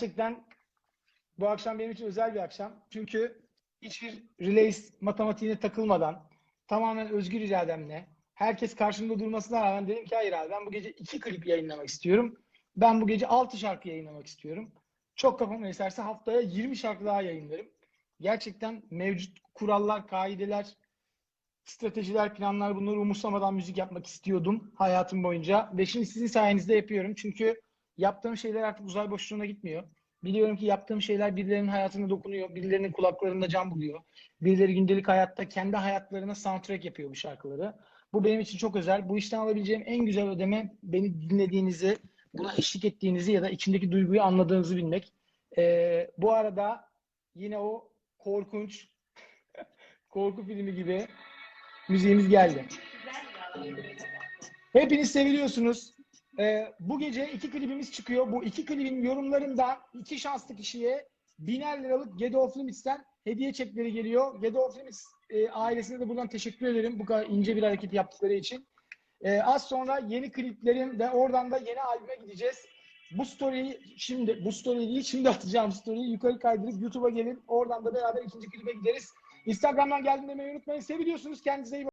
gerçekten bu akşam benim için özel bir akşam. Çünkü hiçbir relays matematiğine takılmadan tamamen özgür irademle herkes karşımda durmasına rağmen dedim ki hayır abi ben bu gece iki klip yayınlamak istiyorum. Ben bu gece altı şarkı yayınlamak istiyorum. Çok kafam eserse haftaya 20 şarkı daha yayınlarım. Gerçekten mevcut kurallar, kaideler, stratejiler, planlar bunları umursamadan müzik yapmak istiyordum hayatım boyunca. Ve şimdi sizin sayenizde yapıyorum. Çünkü yaptığım şeyler artık uzay boşluğuna gitmiyor. Biliyorum ki yaptığım şeyler birilerinin hayatına dokunuyor. Birilerinin kulaklarında can buluyor. Birileri gündelik hayatta kendi hayatlarına soundtrack yapıyor bu şarkıları. Bu benim için çok özel. Bu işten alabileceğim en güzel ödeme beni dinlediğinizi, buna eşlik ettiğinizi ya da içindeki duyguyu anladığınızı bilmek. Ee, bu arada yine o korkunç korku filmi gibi müziğimiz geldi. Hepiniz seviliyorsunuz. Ee, bu gece iki klibimiz çıkıyor. Bu iki klibin yorumlarından iki şanslı kişiye biner liralık Get Off hediye çekleri geliyor. Get Off e, ailesine de buradan teşekkür ederim bu kadar ince bir hareket yaptıkları için. Ee, az sonra yeni kliplerim ve oradan da yeni albüme gideceğiz. Bu story'yi şimdi, bu story'yi değil şimdi atacağım story'yi yukarı kaydırıp YouTube'a gelin. Oradan da beraber ikinci klibe gideriz. Instagram'dan geldim demeyi unutmayın. Seviyorsunuz. Kendinize iyi bakın.